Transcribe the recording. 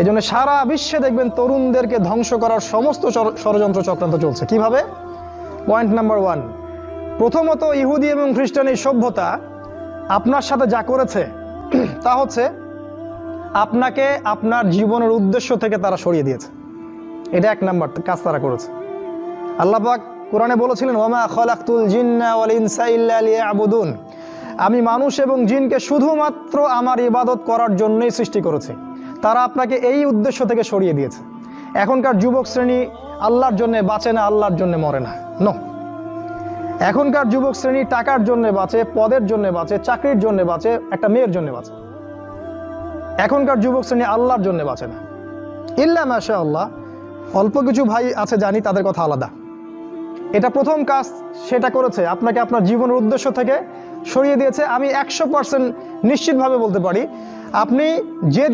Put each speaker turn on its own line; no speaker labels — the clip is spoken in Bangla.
এই জন্য সারা বিশ্বে দেখবেন তরুণদেরকে ধ্বংস করার সমস্ত ষড়যন্ত্র চক্রান্ত চলছে। কীভাবে? পয়েন্ট নাম্বার ওয়ান প্রথমত ইহুদি এবং খ্রিস্টান এই সভ্যতা আপনার সাথে যা করেছে, তা হচ্ছে আপনাকে আপনার জীবনের উদ্দেশ্য থেকে তারা সরিয়ে দিয়েছে। এটা এক নাম্বার কাজ তারা করেছে। আল্লাপাক কোরআনে বলেছিলেন ওমা খলাকতুল জিন্না লিয়াবুদুন। আমি মানুষ এবং জিনকে শুধুমাত্র আমার ইবাদত করার জন্যই সৃষ্টি করেছি। তারা আপনাকে এই উদ্দেশ্য থেকে সরিয়ে দিয়েছে। এখনকার যুবক শ্রেণি আল্লাহর জন্য বাঁচে না, আল্লাহর জন্য মরে না। নো এখনকার যুবক শ্রেণি টাকার জন্য বাঁচে, পদের জন্য বাঁচে, চাকরির জন্য বাঁচে, একটা মেয়ের জন্য বাঁচে। এখনকার যুবক শ্রেণি আল্লাহর জন্য বাঁচে না। ইল্লা মাশা আল্লাহ অল্প কিছু ভাই আছে জানি তাদের কথা আলাদা। এটা প্রথম কাজ, সেটা করেছে, আপনাকে আপনার জীবনের উদ্দেশ্য থেকে সরিয়ে দিয়েছে। আমি একশো পার্সেন্ট নিশ্চিতভাবে বলতে পারি, আপনি যে